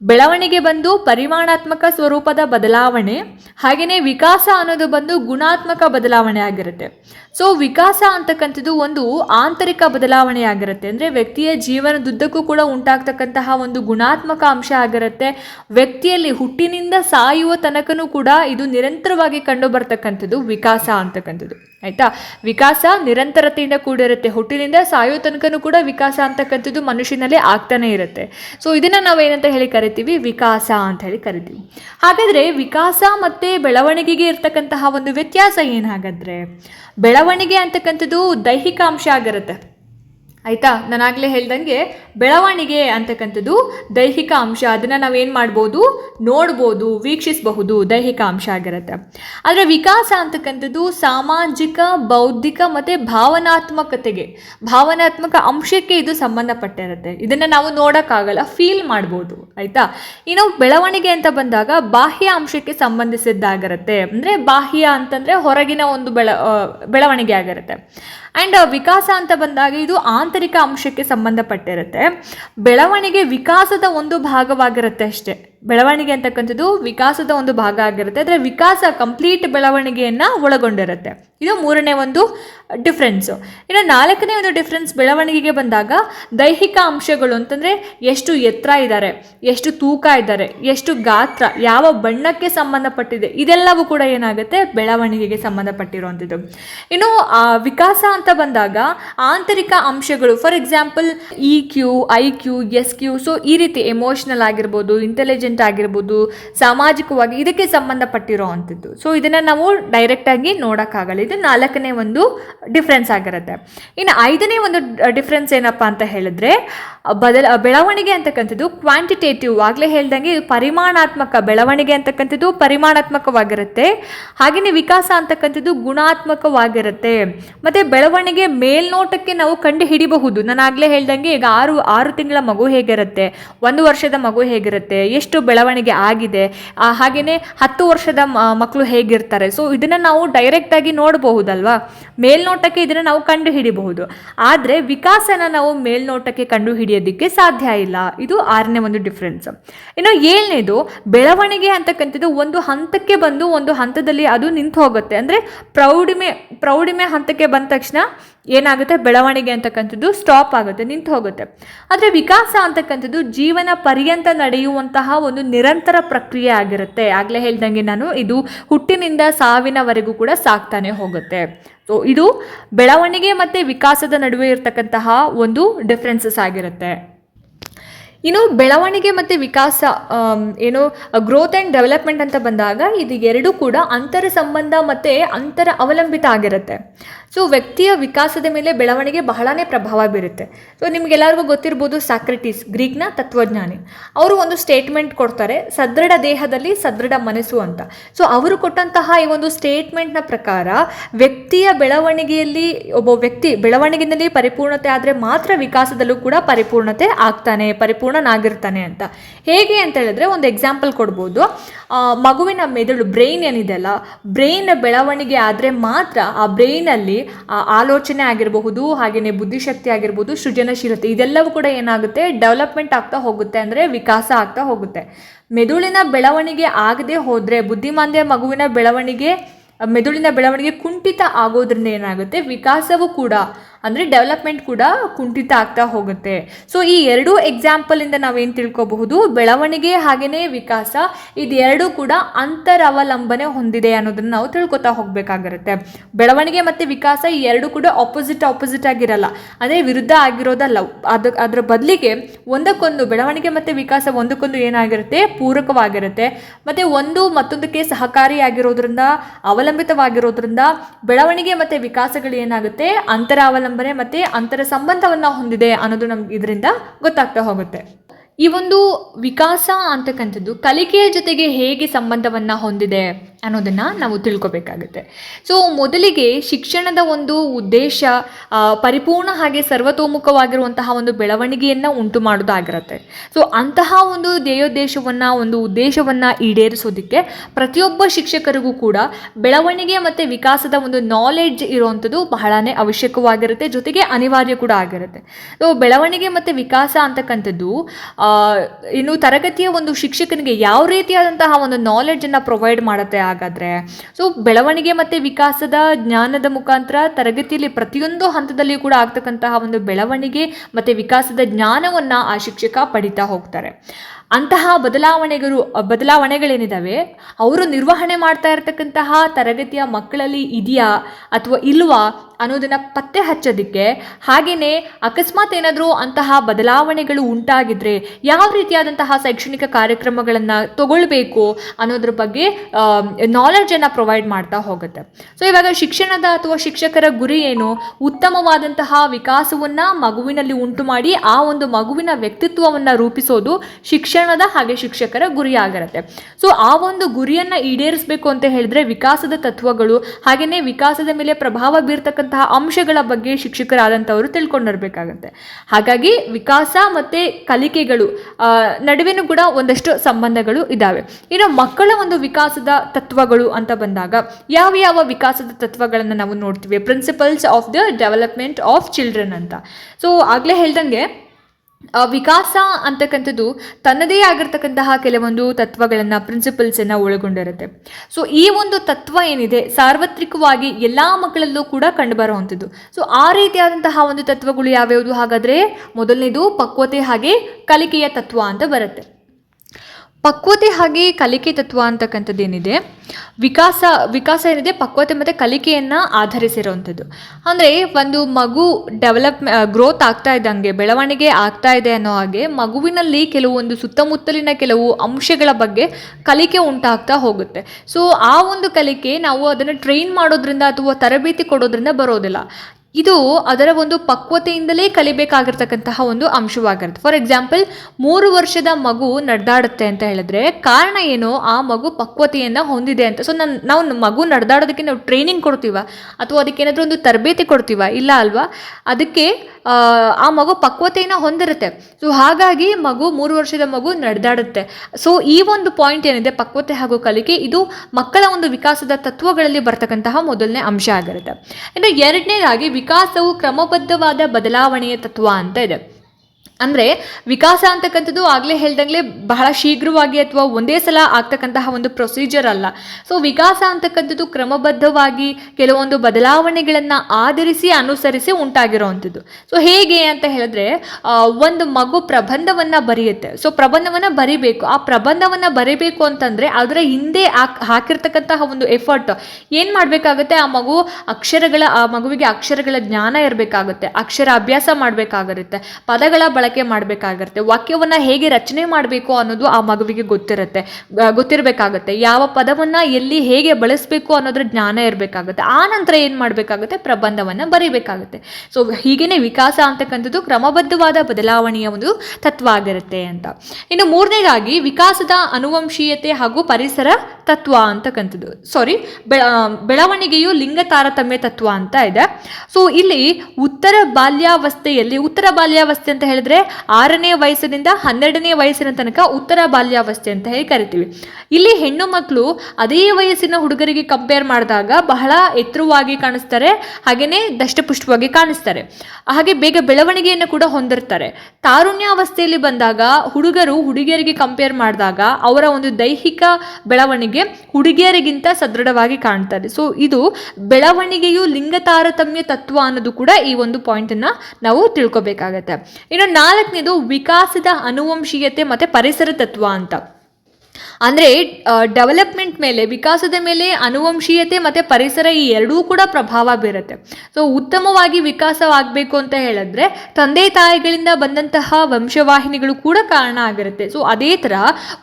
ಬೆಳವಣಿಗೆ ಬಂದು ಪರಿಮಾಣಾತ್ಮಕ ಸ್ವರೂಪದ ಬದಲಾವಣೆ ಹಾಗೆಯೇ ವಿಕಾಸ ಅನ್ನೋದು ಬಂದು ಗುಣಾತ್ಮಕ ಬದಲಾವಣೆ ಆಗಿರುತ್ತೆ. ಸೊ ವಿಕಾಸ ಅಂತಕ್ಕಂಥದ್ದು ಒಂದು ಆಂತರಿಕ ಬದಲಾವಣೆ ಆಗಿರುತ್ತೆ ಅಂದರೆ ವ್ಯಕ್ತಿಯ ಜೀವನದುದ್ದಕ್ಕೂ ಕೂಡ ಉಂಟಾಗ್ತಕ್ಕಂತಹ ಒಂದು ಗುಣಾತ್ಮಕ ಅಂಶ ಆಗಿರುತ್ತೆ. ವ್ಯಕ್ತಿಯಲ್ಲಿ ಹುಟ್ಟಿನಿಂದ ಸಾಯುವ ತನಕನೂ ಕೂಡ ಇದು ನಿರಂತರವಾಗಿ ಕಂಡು ಬರ್ತಕ್ಕಂಥದ್ದು ವಿಕಾಸ ಅಂತಕ್ಕಂಥದ್ದು. ಆಯಿತಾ? ವಿಕಾಸ ನಿರಂತರತೆಯಿಂದ ಕೂಡಿರುತ್ತೆ. ಹುಟ್ಟಿನಿಂದ ಸಾಯೋ ತನಕನೂ ಕೂಡ ವಿಕಾಸ ಅಂತಕ್ಕಂಥದ್ದು ಮನುಷ್ಯನಲ್ಲಿ ಆಗ್ತಾನೆ ಇರುತ್ತೆ. ಸೊ ಇದನ್ನು ನಾವೇನಂತ ಹೇಳಿ ಕರಿತೀವಿ? ವಿಕಾಸ ಅಂತ ಹೇಳಿ ಕರಿತೀವಿ. ಹಾಗಾದರೆ ವಿಕಾಸ ಮತ್ತು ಬೆಳವಣಿಗೆಗೆ ಇರ್ತಕ್ಕಂತಹ ಒಂದು ವ್ಯತ್ಯಾಸ ಏನು ಹಾಗಾದರೆ ಬೆಳವಣಿಗೆ ಅಂತಕ್ಕಂಥದ್ದು ದೈಹಿಕ ಅಂಶ ಆಗಿರುತ್ತೆ. ಆಯಿತಾ? ನಾನಾಗಲೇ ಹೇಳ್ದಂಗೆ ಬೆಳವಣಿಗೆ ಅಂತಕ್ಕಂಥದ್ದು ದೈಹಿಕ ಅಂಶ. ಅದನ್ನು ನಾವೇನು ಮಾಡ್ಬೋದು? ನೋಡ್ಬೋದು, ವೀಕ್ಷಿಸಬಹುದು. ದೈಹಿಕ ಅಂಶ ಆಗಿರುತ್ತೆ. ಆದರೆ ವಿಕಾಸ ಅಂತಕ್ಕಂಥದ್ದು ಸಾಮಾಜಿಕ, ಬೌದ್ಧಿಕ ಮತ್ತು ಭಾವನಾತ್ಮಕತೆಗೆ. ಭಾವನಾತ್ಮಕ ಅಂಶಕ್ಕೆ ಇದು ಸಂಬಂಧಪಟ್ಟಿರುತ್ತೆ. ಇದನ್ನು ನಾವು ನೋಡೋಕ್ಕಾಗಲ್ಲ ಫೀಲ್ ಮಾಡ್ಬೋದು. ಆಯಿತಾ? ಇನ್ನು ಬೆಳವಣಿಗೆ ಅಂತ ಬಂದಾಗ ಬಾಹ್ಯ ಅಂಶಕ್ಕೆ ಸಂಬಂಧಿಸಿದ್ದಾಗಿರುತ್ತೆ. ಅಂದರೆ ಬಾಹ್ಯ ಅಂತಂದರೆ ಹೊರಗಿನ ಒಂದು ಬೆಳ ಬೆಳವಣಿಗೆ ಆಗಿರುತ್ತೆ. ಆ್ಯಂಡ್ ವಿಕಾಸ ಅಂತ ಬಂದಾಗ ಇದು ಆಂತರಿಕ ಅಂಶಕ್ಕೆ ಸಂಬಂಧಪಟ್ಟಿರುತ್ತೆ. ಬೆಳವಣಿಗೆ ವಿಕಾಸದ ಒಂದು ಭಾಗವಾಗಿರುತ್ತೆ ಅಷ್ಟೇ. ಬೆಳವಣಿಗೆ ಅಂತಕ್ಕಂಥದ್ದು ವಿಕಾಸದ ಒಂದು ಭಾಗ ಆಗಿರುತ್ತೆ. ಅಂದರೆ ವಿಕಾಸ ಕಂಪ್ಲೀಟ್ ಬೆಳವಣಿಗೆಯನ್ನು ಒಳಗೊಂಡಿರುತ್ತೆ. ಇದು ಮೂರನೇ ಒಂದು ಡಿಫ್ರೆನ್ಸು ಇನ್ನು ನಾಲ್ಕನೇ ಒಂದು ಡಿಫ್ರೆನ್ಸ್ ಬೆಳವಣಿಗೆಗೆ ಬಂದಾಗ ದೈಹಿಕ ಅಂಶಗಳು ಅಂತಂದರೆ ಎಷ್ಟು ಎತ್ತರ ಇದ್ದಾರೆ, ಎಷ್ಟು ತೂಕ ಇದ್ದಾರೆ, ಎಷ್ಟು ಗಾತ್ರ, ಯಾವ ಬಣ್ಣಕ್ಕೆ ಸಂಬಂಧಪಟ್ಟಿದೆ, ಇದೆಲ್ಲವೂ ಕೂಡ ಏನಾಗುತ್ತೆ? ಬೆಳವಣಿಗೆಗೆ ಸಂಬಂಧಪಟ್ಟಿರುವಂಥದ್ದು. ಇನ್ನು ವಿಕಾಸ ಅಂತ ಬಂದಾಗ ಆಂತರಿಕ ಅಂಶಗಳು for example E Q I Q S Q so ಈ ರೀತಿ ಎಮೋಷ್ನಲ್ ಆಗಿರ್ಬೋದು ಇಂಟೆಲಿಜೆಂಟ್ ಆಗಿರ್ಬೋದು, ಸಾಮಾಜಿಕವಾಗಿ ಇದಕ್ಕೆ ಸಂಬಂಧಪಟ್ಟಿರೋ ಅಂಥದ್ದು. ಸೊ ಇದನ್ನು ನಾವು ಡೈರೆಕ್ಟಾಗಿ ನೋಡೋಕ್ಕಾಗಲ್ಲ. ಇದು ನಾಲ್ಕನೇ ಒಂದು ಡಿಫ್ರೆನ್ಸ್ ಆಗಿರುತ್ತೆ. ಇನ್ನು ಐದನೇ ಒಂದು ಡಿಫ್ರೆನ್ಸ್ ಏನಪ್ಪ ಅಂತ ಹೇಳಿದ್ರೆ, ಬದಲ, ಬೆಳವಣಿಗೆ ಅಂತಕ್ಕಂಥದ್ದು ಕ್ವಾಂಟಿಟೇಟಿವ್ ಆಗಲೇ ಹೇಳ್ದಂಗೆ ಪರಿಮಾಣಾತ್ಮಕ ಬೆಳವಣಿಗೆ ಅಂತಕ್ಕಂಥದ್ದು ಪರಿಮಾಣಾತ್ಮಕವಾಗಿರುತ್ತೆ. ಹಾಗೆಯೇ ವಿಕಾಸ ಅಂತಕ್ಕಂಥದ್ದು ಗುಣಾತ್ಮಕವಾಗಿರುತ್ತೆ. ಮತ್ತು ಬೆಳವಣಿಗೆ ಮೇಲ್ನೋಟಕ್ಕೆ ನಾವು ಕಂಡು ಹಿಡಿಬಹುದು ನಾನು ಆಗಲೇ ಹೇಳ್ದಂಗೆ ಈಗ ಆರು ಆರು ತಿಂಗಳ ಮಗು ಹೇಗಿರುತ್ತೆ? ಒಂದು ವರ್ಷದ ಮಗು ಹೇಗಿರುತ್ತೆ? ಎಷ್ಟು ಬೆಳವಣಿಗೆ ಆಗಿದೆ. ಹಾಗೆಯೇ ಹತ್ತು ವರ್ಷದ ಮಕ್ಕಳು ಹೇಗಿರ್ತಾರೆ. ಸೊ ಇದನ್ನು ನಾವು ಡೈರೆಕ್ಟಾಗಿ ನೋಡಬಹುದಲ್ವಾ? ಮೇಲ್ನೋಟಕ್ಕೆ ಇದನ್ನು ನಾವು ಕಂಡು ಹಿಡಿಬಹುದು ಆದರೆ ವಿಕಾಸನ ನಾವು ಮೇಲ್ನೋಟಕ್ಕೆ ಕಂಡು ಹಿಡಿಯೋದಕ್ಕೆ ಸಾಧ್ಯ ಇಲ್ಲ. ಇದು ಆರನೇ ಒಂದು ಡಿಫ್ರೆನ್ಸ್ ಇನ್ನು ಏಳನೇದು, ಬೆಳವಣಿಗೆ ಅಂತಕ್ಕಂಥದ್ದು ಒಂದು ಹಂತಕ್ಕೆ ಬಂದು ಒಂದು ಹಂತದಲ್ಲಿ ಅದು ನಿಂತು ಹೋಗುತ್ತೆ ಅಂದರೆ ಪ್ರೌಢಿಮೆ ಪ್ರೌಢಿಮೆ ಹಂತಕ್ಕೆ ಬಂದ ತಕ್ಷಣ ಏನಾಗುತ್ತೆ? ಬೆಳವಣಿಗೆ ಅಂತಕ್ಕಂಥದ್ದು ಸ್ಟಾಪ್ ಆಗುತ್ತೆ, ನಿಂತು ಹೋಗುತ್ತೆ. ಆದರೆ ವಿಕಾಸ ಅಂತಕ್ಕಂಥದ್ದು ಜೀವನ ಪರ್ಯಂತ ನಡೆಯುವಂತಹ ಒಂದು ನಿರಂತರ ಪ್ರಕ್ರಿಯೆ ಆಗಿರುತ್ತೆ. ಆಗಲೇ ಹೇಳ್ದಂಗೆ ನಾನು, ಇದು ಹುಟ್ಟಿನಿಂದ ಸಾವಿನವರೆಗೂ ಕೂಡ ಸಾಕ್ತಾನೆ ಹೋಗುತ್ತೆ. ಸೊ ಇದು ಬೆಳವಣಿಗೆ ಮತ್ತು ವಿಕಾಸದ ನಡುವೆ ಇರತಕ್ಕಂತಹ ಒಂದು ಡಿಫ್ರೆನ್ಸಸ್ ಆಗಿರುತ್ತೆ. ಇನ್ನು ಬೆಳವಣಿಗೆ ಮತ್ತು ವಿಕಾಸ ಏನು ಗ್ರೋತ್ ಆ್ಯಂಡ್ ಡೆವಲಪ್ಮೆಂಟ್ ಅಂತ ಬಂದಾಗ ಇದು ಎರಡೂ ಕೂಡ ಅಂತರ ಸಂಬಂಧ ಮತ್ತು ಅಂತರ ಅವಲಂಬಿತ ಆಗಿರುತ್ತೆ. ಸೊ ವ್ಯಕ್ತಿಯ ವಿಕಾಸದ ಮೇಲೆ ಬೆಳವಣಿಗೆ ಬಹಳನೇ ಪ್ರಭಾವ ಬೀರುತ್ತೆ. ಸೊ ನಿಮಗೆಲ್ಲರಿಗೂ ಗೊತ್ತಿರ್ಬೋದು ಸಾಕ್ರೆಟಿಸ್, ಗ್ರೀಕ್ನ ತತ್ವಜ್ಞಾನಿ. ಅವರು ಒಂದು ಸ್ಟೇಟ್ಮೆಂಟ್ ಕೊಡ್ತಾರೆ, ಸದೃಢ ದೇಹದಲ್ಲಿ ಸದೃಢ ಮನಸ್ಸು ಅಂತ. ಸೊ ಅವರು ಕೊಟ್ಟಂತಹ ಈ ಒಂದು ಸ್ಟೇಟ್ಮೆಂಟ್ನ ಪ್ರಕಾರ ವ್ಯಕ್ತಿಯ ಬೆಳವಣಿಗೆಯಲ್ಲಿ, ಒಬ್ಬ ವ್ಯಕ್ತಿ ಬೆಳವಣಿಗೆಯಲ್ಲಿ ಪರಿಪೂರ್ಣತೆ ಆದರೆ ಮಾತ್ರ ವಿಕಾಸದಲ್ಲೂ ಕೂಡ ಪರಿಪೂರ್ಣತೆ ಆಗ್ತಾನೆ ಪರಿಪೂರ್ಣನಾಗಿರ್ತಾನೆ ಅಂತ. ಹೇಗೆ ಅಂತ ಹೇಳಿದ್ರೆ ಒಂದು ಎಕ್ಸಾಂಪಲ್ ಕೊಡ್ಬೋದು. ಮಗುವಿನ ಮೆದುಳು ಬ್ರೈನ್ ಏನಿದೆಯಲ್ಲ ಬ್ರೈನ್ ಬೆಳವಣಿಗೆ ಆದರೆ ಮಾತ್ರ ಆ ಬ್ರೈನಲ್ಲಿ ಆಲೋಚನೆ ಆಗಿರಬಹುದು ಹಾಗೆಯೇ ಬುದ್ಧಿಶಕ್ತಿ ಆಗಿರ್ಬೋದು, ಸೃಜನಶೀಲತೆ, ಇದೆಲ್ಲವೂ ಕೂಡ ಏನಾಗುತ್ತೆ ಡೆವಲಪ್ಮೆಂಟ್ ಆಗ್ತಾ ಹೋಗುತ್ತೆ ಅಂದರೆ ವಿಕಾಸ ಆಗ್ತಾ ಹೋಗುತ್ತೆ. ಮೆದುಳಿನ ಬೆಳವಣಿಗೆ ಆಗದೆ ಹೋದರೆ, ಬುದ್ಧಿಮಾಂದ್ಯ ಮಗುವಿನ ಬೆಳವಣಿಗೆ, ಮೆದುಳಿನ ಬೆಳವಣಿಗೆ ಕುಂಠಿತ ಆಗೋದ್ರಿಂದ ಏನಾಗುತ್ತೆ, ವಿಕಾಸವೂ ಕೂಡ ಅಂದರೆ ಡೆವಲಪ್ಮೆಂಟ್ ಕೂಡ ಕುಂಠಿತ ಆಗ್ತಾ ಹೋಗುತ್ತೆ. ಸೊ ಈ ಎರಡೂ ಎಕ್ಸಾಂಪಲಿಂದ ನಾವೇನು ತಿಳ್ಕೋಬಹುದು? ಬೆಳವಣಿಗೆ ಹಾಗೆಯೇ ವಿಕಾಸ ಇದೆರಡೂ ಕೂಡ ಅಂತರವಲಂಬನೆ ಹೊಂದಿದೆ ಅನ್ನೋದನ್ನು ನಾವು ತಿಳ್ಕೊತಾ ಹೋಗಬೇಕಾಗಿರುತ್ತೆ. ಬೆಳವಣಿಗೆ ಮತ್ತು ವಿಕಾಸ ಈ ಎರಡು ಕೂಡ ಆಪೋಸಿಟ್ ಆಪೋಸಿಟ್ ಆಗಿರಲ್ಲ. ಅಂದರೆ ವಿರುದ್ಧ ಆಗಿರೋದಲ್ಲ. ಅದು, ಅದರ ಬದಲಿಗೆ ಒಂದಕ್ಕೊಂದು ಬೆಳವಣಿಗೆ ಮತ್ತು ವಿಕಾಸ ಒಂದಕ್ಕೊಂದು ಏನಾಗಿರುತ್ತೆ? ಪೂರಕವಾಗಿರುತ್ತೆ. ಮತ್ತು ಒಂದು ಮತ್ತೊಂದಕ್ಕೆ ಸಹಕಾರಿಯಾಗಿರೋದ್ರಿಂದ, ಅವಲಂಬಿತವಾಗಿರೋದ್ರಿಂದ ಬೆಳವಣಿಗೆ ಮತ್ತು ವಿಕಾಸಗಳು ಏನಾಗುತ್ತೆ? ಅಂತರ ಅವಲಂಬನೆ ಮತ್ತು ಅಂತರ ಸಂಬಂಧವನ್ನು ಹೊಂದಿದೆ ಅನ್ನೋದು ನಮ್ಗೆ ಇದರಿಂದ ಗೊತ್ತಾಗ್ತಾ ಹೋಗುತ್ತೆ. ಈ ಒಂದು ವಿಕಾಸ ಅಂತಕ್ಕಂಥದ್ದು ಕಲಿಕೆಯ ಜೊತೆಗೆ ಹೇಗೆ ಸಂಬಂಧವನ್ನು ಹೊಂದಿದೆ? ಅನ್ನೋದನ್ನು ನಾವು ತಿಳ್ಕೊಬೇಕಾಗುತ್ತೆ. ಸೊ ಮೊದಲಿಗೆ ಶಿಕ್ಷಣದ ಒಂದು ಉದ್ದೇಶ ಪರಿಪೂರ್ಣ ಹಾಗೆ ಸರ್ವತೋಮುಖವಾಗಿರುವಂತಹ ಒಂದು ಬೆಳವಣಿಗೆಯನ್ನು ಉಂಟು ಮಾಡೋದಾಗಿರುತ್ತೆ. ಸೊ ಅಂತಹ ಒಂದು ಧ್ಯೇಯೋದ್ದೇಶವನ್ನು, ಒಂದು ಉದ್ದೇಶವನ್ನು ಈಡೇರಿಸೋದಕ್ಕೆ ಪ್ರತಿಯೊಬ್ಬ ಶಿಕ್ಷಕರಿಗೂ ಕೂಡ ಬೆಳವಣಿಗೆ ಮತ್ತು ವಿಕಾಸದ ಒಂದು ನಾಲೆಡ್ಜ್ ಇರುವಂಥದ್ದು ಬಹಳನೇ ಅವಶ್ಯಕವಾಗಿರುತ್ತೆ. ಜೊತೆಗೆ ಅನಿವಾರ್ಯ ಕೂಡ ಆಗಿರುತ್ತೆ. ಸೊ ಬೆಳವಣಿಗೆ ಮತ್ತು ವಿಕಾಸ ಅಂತಕ್ಕಂಥದ್ದು ಇನ್ನು ತರಗತಿಯ ಒಂದು ಶಿಕ್ಷಕನಿಗೆ ಯಾವ ರೀತಿಯಾದಂತಹ ಒಂದು ನಾಲೆಡ್ಜನ್ನು ಪ್ರೊವೈಡ್ ಮಾಡುತ್ತೆ ಹಾಗಾದರೆ. ಸೊ ಬೆಳವಣಿಗೆ ಮತ್ತು ವಿಕಾಸದ ಜ್ಞಾನದ ಮುಖಾಂತರ ತರಗತಿಯಲ್ಲಿ ಪ್ರತಿಯೊಂದು ಹಂತದಲ್ಲಿ ಕೂಡ ಆಗ್ತಕ್ಕಂತಹ ಒಂದು ಬೆಳವಣಿಗೆ ಮತ್ತು ವಿಕಾಸದ ಜ್ಞಾನವನ್ನು ಆ ಶಿಕ್ಷಕ ಪಡಿತಾ ಹೋಗ್ತಾರೆ. ಅಂತಹ ಬದಲಾವಣೆಗಳು ಬದಲಾವಣೆಗಳೇನಿದ್ದಾವೆ ಅವರು ನಿರ್ವಹಣೆ ಮಾಡ್ತಾ ಇರತಕ್ಕಂತಹ ತರಗತಿಯ ಮಕ್ಕಳಲ್ಲಿ ಇದೆಯಾ ಅಥವಾ ಇಲ್ವಾ? ಅನ್ನೋದನ್ನು ಪತ್ತೆ ಹಚ್ಚೋದಕ್ಕೆ ಹಾಗೆಯೇ ಅಕಸ್ಮಾತ್ ಏನಾದರೂ ಅಂತಹ ಬದಲಾವಣೆಗಳು ಉಂಟಾಗಿದ್ರೆ ಯಾವ ರೀತಿಯಾದಂತಹ ಶೈಕ್ಷಣಿಕ ಕಾರ್ಯಕ್ರಮಗಳನ್ನು ತಗೊಳ್ಬೇಕು ಅನ್ನೋದ್ರ ಬಗ್ಗೆ ನಾಲೆಡ್ಜನ್ನು ಪ್ರೊವೈಡ್ ಮಾಡ್ತಾ ಹೋಗುತ್ತೆ. ಸೊ ಇವಾಗ ಶಿಕ್ಷಣದ ಅಥವಾ ಶಿಕ್ಷಕರ ಗುರಿ ಏನು? ಉತ್ತಮವಾದಂತಹ ವಿಕಾಸವನ್ನು ಮಗುವಿನಲ್ಲಿ ಉಂಟು ಮಾಡಿ ಆ ಒಂದು ಮಗುವಿನ ವ್ಯಕ್ತಿತ್ವವನ್ನು ರೂಪಿಸೋದು ಶಿಕ್ಷಣದ ಹಾಗೆ ಶಿಕ್ಷಕರ ಗುರಿಯಾಗಿರುತ್ತೆ ಸೊ ಆ ಒಂದು ಗುರಿಯನ್ನು ಈಡೇರಿಸಬೇಕು ಅಂತ ಹೇಳಿದ್ರೆ ವಿಕಾಸದ ತತ್ವಗಳು ಹಾಗೆಯೇ ವಿಕಾಸದ ಮೇಲೆ ಪ್ರಭಾವ ಬೀರ್ತಕ್ಕಂತಹ ಅಂಶಗಳ ಬಗ್ಗೆ ಶಿಕ್ಷಕರಾದಂಥವರು ತಿಳ್ಕೊಂಡಿರ್ಬೇಕಾಗತ್ತೆ. ಹಾಗಾಗಿ ವಿಕಾಸ ಮತ್ತು ಕಲಿಕೆಗಳು ನಡುವೆನೂ ಕೂಡ ಒಂದಷ್ಟು ಸಂಬಂಧಗಳು ಇದ್ದಾವೆ ಇನ್ನು ಮಕ್ಕಳ ಒಂದು ವಿಕಾಸದ ತತ್ವಗಳು ಅಂತ ಬಂದಾಗ ಯಾವ ಯಾವ ವಿಕಾಸದ ತತ್ವಗಳನ್ನು ನಾವು ನೋಡ್ತೀವಿ? Principles of the development of children ಅಂತ. ಸೊ ಆಗಲೇ ಹೇಳ್ದಂಗೆ ವಿಕಾಸ ಅಂತಕ್ಕಂಥದ್ದು ತನ್ನದೇ ಆಗಿರ್ತಕ್ಕಂತಹ ಕೆಲವೊಂದು ತತ್ವಗಳನ್ನು ಪ್ರಿನ್ಸಿಪಲ್ಸನ್ನು ಒಳಗೊಂಡಿರುತ್ತೆ. ಸೊ ಈ ಒಂದು ತತ್ವ ಏನಿದೆ, ಸಾರ್ವತ್ರಿಕವಾಗಿ ಎಲ್ಲ ಮಕ್ಕಳಲ್ಲೂ ಕೂಡ ಕಂಡುಬರುವಂಥದ್ದು. ಸೊ ಆ ರೀತಿಯಾದಂತಹ ಒಂದು ತತ್ವಗಳು ಯಾವ್ಯಾವುದು? ಹಾಗಾದರೆ, ಮೊದಲನೇದು ಪಕ್ವತೆ ಹಾಗೆ ಕಲಿಕೆಯ ತತ್ವ ಅಂತ ಬರುತ್ತೆ. ಪಕ್ವತೆ ಹಾಗೆ ಕಲಿಕೆ ತತ್ವ ಅಂತಕ್ಕಂಥದ್ದು ಏನಿದೆ ವಿಕಾಸ ವಿಕಾಸ ಏನಿದೆ, ಪಕ್ವತೆ ಮತ್ತು ಕಲಿಕೆಯನ್ನು ಆಧರಿಸಿರುವಂಥದ್ದು. ಅಂದರೆ ಒಂದು ಮಗು ಡೆವಲಪ್ ಗ್ರೋತ್ ಆಗ್ತಾ ಇದ್ದಂಗೆ, ಬೆಳವಣಿಗೆ ಆಗ್ತಾ ಇದೆ ಅನ್ನೋ ಹಾಗೆ ಮಗುವಿನಲ್ಲಿ ಕೆಲವೊಂದು ಸುತ್ತಮುತ್ತಲಿನ ಕೆಲವು ಅಂಶಗಳ ಬಗ್ಗೆ ಕಲಿಕೆ ಉಂಟಾಗ್ತಾ ಹೋಗುತ್ತೆ. ಸೊ ಆ ಒಂದು ಕಲಿಕೆ ನಾವು ಅದನ್ನು ಟ್ರೈನ್ ಮಾಡೋದ್ರಿಂದ ಅಥವಾ ತರಬೇತಿ ಕೊಡೋದ್ರಿಂದ ಬರೋದಿಲ್ಲ. ಇದು ಅದರ ಒಂದು ಪಕ್ವತೆಯಿಂದಲೇ ಕಲಿಬೇಕಾಗಿರ್ತಕ್ಕಂತಹ ಒಂದು ಅಂಶವಾಗಿರುತ್ತೆ. ಫಾರ್ ಎಕ್ಸಾಂಪಲ್ ಮೂರು ವರ್ಷದ ಮಗು ನಡೆದಾಡುತ್ತೆ ಅಂತ ಹೇಳಿದ್ರೆ ಕಾರಣ ಏನು? ಆ ಮಗು ಪಕ್ವತೆಯನ್ನು ಹೊಂದಿದೆ ಅಂತ. ಸೊ ನನ್ನ ನಾವು ಮಗು ನಡೆದಾಡೋದಕ್ಕೆ ನಾವು ಟ್ರೈನಿಂಗ್ ಕೊಡ್ತೀವ? ಅಥವಾ ಅದಕ್ಕೆ ಏನಾದರೂ ಒಂದು ತರಬೇತಿ ಕೊಡ್ತೀವ? ಇಲ್ಲ ಅಲ್ವಾ? ಅದಕ್ಕೆ ಆ, ಮಗು ಪಕ್ವತೆಯನ್ನು ಹೊಂದಿರುತ್ತೆ. ಸೊ ಹಾಗಾಗಿ ಮಗು ಮೂರು ವರ್ಷದ ಮಗು ನಡೆದಾಡುತ್ತೆ. ಸೊ ಈ ಒಂದು ಪಾಯಿಂಟ್ ಏನಿದೆ? ಪಕ್ವತೆ ಹಾಗೂ ಕಲಿಕೆ ಇದು ಮಕ್ಕಳ ಒಂದು ವಿಕಾಸದ ತತ್ವಗಳಲ್ಲಿ ಬರ್ತಕ್ಕಂತಹ ಮೊದಲನೇ ಅಂಶ ಆಗಿರುತ್ತೆ. ಇನ್ನು ಎರಡನೇದಾಗಿ ವಿಕಾಸವು ಕ್ರಮಬದ್ಧವಾದ ಬದಲಾವಣೆಯ ತತ್ವ ಅಂತ ಇದೆ. ಅಂದರೆ ವಿಕಾಸ ಅಂತಕ್ಕಂಥದ್ದು ಆಗಲೇ ಹೇಳ್ದಂಗೆ ಬಹಳ ಶೀಘ್ರವಾಗಿ ಅಥವಾ ಒಂದೇ ಸಲ ಆಗ್ತಕ್ಕಂತಹ ಒಂದು ಪ್ರೊಸೀಜರ್ ಅಲ್ಲ. ಸೊ ವಿಕಾಸ ಅಂತಕ್ಕಂಥದ್ದು ಕ್ರಮಬದ್ಧವಾಗಿ ಕೆಲವೊಂದು ಬದಲಾವಣೆಗಳನ್ನು ಆಧರಿಸಿ, ಅನುಸರಿಸಿ ಉಂಟಾಗಿರುವಂಥದ್ದು. ಸೊ ಹೇಗೆ ಅಂತ ಹೇಳಿದ್ರೆ ಒಂದು ಮಗು ಪ್ರಬಂಧವನ್ನು ಬರೆಯುತ್ತೆ. ಸೊ ಪ್ರಬಂಧವನ್ನು ಬರಿಬೇಕು. ಆ ಪ್ರಬಂಧವನ್ನು ಬರಿಬೇಕು ಅಂತಂದರೆ ಅದರ ಹಿಂದೆ ಹಾಕ್, ಹಾಕಿರ್ತಕ್ಕಂತಹ ಒಂದು ಎಫರ್ಟ್ ಏನು ಮಾಡಬೇಕಾಗುತ್ತೆ? ಆ ಮಗು ಅಕ್ಷರಗಳ, ಆ ಮಗುವಿಗೆ ಅಕ್ಷರಗಳ ಜ್ಞಾನ ಇರಬೇಕಾಗುತ್ತೆ. ಅಕ್ಷರ ಅಭ್ಯಾಸ ಮಾಡಬೇಕಾಗಿರುತ್ತೆ ಪದಗಳ ಬಳಕೆ ಮಾಡಬೇಕಾಗಿರುತ್ತೆ ವಾಕ್ಯವನ್ನು ಹೇಗೆ ರಚನೆ ಮಾಡಬೇಕು ಅನ್ನೋದು ಆ ಮಗುವಿಗೆ ಗೊತ್ತಿರುತ್ತೆ. ಗೊತ್ತಿರಬೇಕಾಗುತ್ತೆ. ಯಾವ ಪದವನ್ನು ಎಲ್ಲಿ ಹೇಗೆ ಬಳಸಬೇಕು ಅನ್ನೋದ್ರ ಜ್ಞಾನ ಇರಬೇಕಾಗುತ್ತೆ. ಆ ನಂತರ ಏನು ಮಾಡಬೇಕಾಗುತ್ತೆ? ಪ್ರಬಂಧವನ್ನು ಬರೀಬೇಕಾಗುತ್ತೆ. ಸೊ ಹೀಗೇನೆ ವಿಕಾಸ ಅಂತಕ್ಕಂಥದ್ದು ಕ್ರಮಬದ್ಧವಾದ ಬದಲಾವಣೆಯ ಒಂದು ತತ್ವ ಆಗಿರುತ್ತೆ ಅಂತ. ಇನ್ನು ಮೂರನೇದಾಗಿ ವಿಕಾಸದ ಅನುವಂಶೀಯತೆ ಹಾಗೂ ಪರಿಸರ ತತ್ವ ಅಂತಕ್ಕಂಥದ್ದು. ಸಾರಿ ಬೆಳವಣಿಗೆಯು ಲಿಂಗ ತಾರತಮ್ಯ ತತ್ವ ಅಂತ ಇದೆ. ಸೊ ಇಲ್ಲಿ ಉತ್ತರ ಬಾಲ್ಯಾವಸ್ಥೆಯಲ್ಲಿ, ಉತ್ತರ ಬಾಲ್ಯಾವಸ್ಥೆ ಅಂತ ಹೇಳಿದ್ರೆ ಆರನೇ ವಯಸ್ಸಿನಿಂದ ಹನ್ನೆರಡನೇ ವಯಸ್ಸಿನ ತನಕ ಉತ್ತರ ಬಾಲ್ಯಾವಸ್ಥೆ ಅಂತ ಹೇಳಿ ಕರಿತೀವಿ. ಇಲ್ಲಿ ಹೆಣ್ಣು ಮಕ್ಕಳು ಅದೇ ವಯಸ್ಸಿನ ಹುಡುಗರಿಗೆ ಕಂಪೇರ್ ಮಾಡಿದಾಗ ಬಹಳ ಎತ್ತರವಾಗಿ ಕಾಣಿಸ್ತಾರೆ ಹಾಗೆಯೇ ದಷ್ಟಪುಷ್ಟವಾಗಿ ಕಾಣಿಸ್ತಾರೆ. ಹಾಗೆ ಬೇಗ ಬೆಳವಣಿಗೆಯನ್ನು ಕೂಡ ಹೊಂದಿರ್ತಾರೆ. ತಾರುಣ್ಯಾವಸ್ಥೆಯಲ್ಲಿ ಬಂದಾಗ ಹುಡುಗರು ಹುಡುಗಿಯರಿಗೆ ಕಂಪೇರ್ ಮಾಡಿದಾಗ ಅವರ ಒಂದು ದೈಹಿಕ ಬೆಳವಣಿಗೆ ಹುಡುಗಿಯರಿಗಿಂತ ಸದೃಢವಾಗಿ ಕಾಣ್ತಾರೆ. ಸೊ ಇದು ಬೆಳವಣಿಗೆಯು ಲಿಂಗ ತಾರತಮ್ಯ ತತ್ವ ಅನ್ನೋದು ಕೂಡ ಈ ಒಂದು ಪಾಯಿಂಟನ್ನು ನಾವು ತಿಳ್ಕೊಬೇಕಾಗತ್ತೆ. ಇನ್ನು ನಾಲ್ಕನೇದು ವಿಕಾಸದ ಅನುವಂಶೀಯತೆ ಮತ್ತು ಪರಿಸರ ತತ್ವ ಅಂತ. ಅಂದರೆ ಡೆವಲಪ್ಮೆಂಟ್ ಮೇಲೆ, ವಿಕಾಸದ ಮೇಲೆ ಅನುವಂಶೀಯತೆ ಮತ್ತು ಪರಿಸರ ಈ ಎರಡೂ ಕೂಡ ಪ್ರಭಾವ ಬೀರುತ್ತೆ. ಸೊ ಉತ್ತಮವಾಗಿ ವಿಕಾಸವಾಗಬೇಕು ಅಂತ ಹೇಳಿದ್ರೆ, ತಂದೆ ತಾಯಿಗಳಿಂದ ಬಂದಂತಹ ವಂಶವಾಹಿನಿಗಳು ಕೂಡ ಕಾರಣ ಆಗಿರುತ್ತೆ. ಸೊ ಅದೇ ಥರ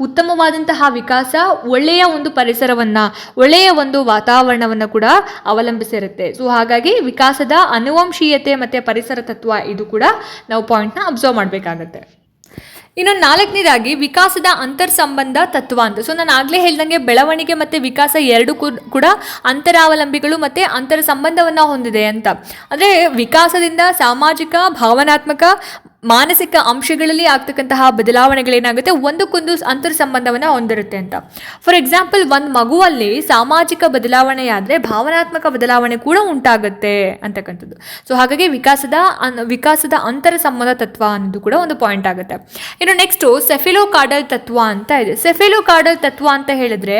ಉತ್ತಮವಾದಂತಹ ವಿಕಾಸ ಒಳ್ಳೆಯ ಒಂದು ಪರಿಸರವನ್ನು, ಒಳ್ಳೆಯ ಒಂದು ವಾತಾವರಣವನ್ನು ಕೂಡ ಅವಲಂಬಿಸಿರುತ್ತೆ. ಸೊ ಹಾಗಾಗಿ ವಿಕಾಸದ ಅನುವಂಶೀಯತೆ ಮತ್ತು ಪರಿಸರ ತತ್ವ ಇದು ಕೂಡ ನಾವು ಪಾಯಿಂಟ್ನ ಅಬ್ಸರ್ವ್ ಮಾಡಬೇಕಾಗತ್ತೆ. ಇನ್ನು ನಾಲ್ಕನೇದಾಗಿ ವಿಕಾಸದ ಅಂತರ್ ಸಂಬಂಧ ತತ್ವ ಅಂತ. ಸೊ ನಾನು ಆಗಲೇ ಹೇಳ್ದಂಗೆ ಬೆಳವಣಿಗೆ ಮತ್ತು ವಿಕಾಸ ಎರಡು ಕೂಡ ಅಂತರಾವಲಂಬಿಗಳು ಮತ್ತು ಅಂತರ ಸಂಬಂಧವನ್ನು ಹೊಂದಿದೆ ಅಂತ. ಅಂದರೆ ವಿಕಾಸದಿಂದ ಸಾಮಾಜಿಕ, ಭಾವನಾತ್ಮಕ ಮಾನಸಿಕ ಅಂಶಗಳಲ್ಲಿ ಆಗ್ತಕ್ಕಂತಹ ಬದಲಾವಣೆಗಳೇನಾಗುತ್ತೆ? ಒಂದಕ್ಕೊಂದು ಅಂತರ್ ಸಂಬಂಧವನ್ನು ಹೊಂದಿರುತ್ತೆ ಅಂತ. ಫಾರ್ ಎಕ್ಸಾಂಪಲ್ ಒಂದು ಮಗುವಲ್ಲಿ ಸಾಮಾಜಿಕ ಬದಲಾವಣೆಯಾದರೆ ಭಾವನಾತ್ಮಕ ಬದಲಾವಣೆ ಕೂಡ ಉಂಟಾಗುತ್ತೆ ಅಂತಕ್ಕಂಥದ್ದು. ಸೊ ಹಾಗಾಗಿ ವಿಕಾಸದ ವಿಕಾಸದ ಅಂತರ ಸಂಬಂಧ ತತ್ವ ಅನ್ನೋದು ಕೂಡ ಒಂದು ಪಾಯಿಂಟ್ ಆಗುತ್ತೆ. ಇನ್ನು ನೆಕ್ಸ್ಟು ಸೆಫಿಲೋ ಕಾಡಲ್ ತತ್ವ ಅಂತ ಇದೆ. ಸೆಫಿಲೋ ಕಾಡಲ್ ತತ್ವ ಅಂತ ಹೇಳಿದ್ರೆ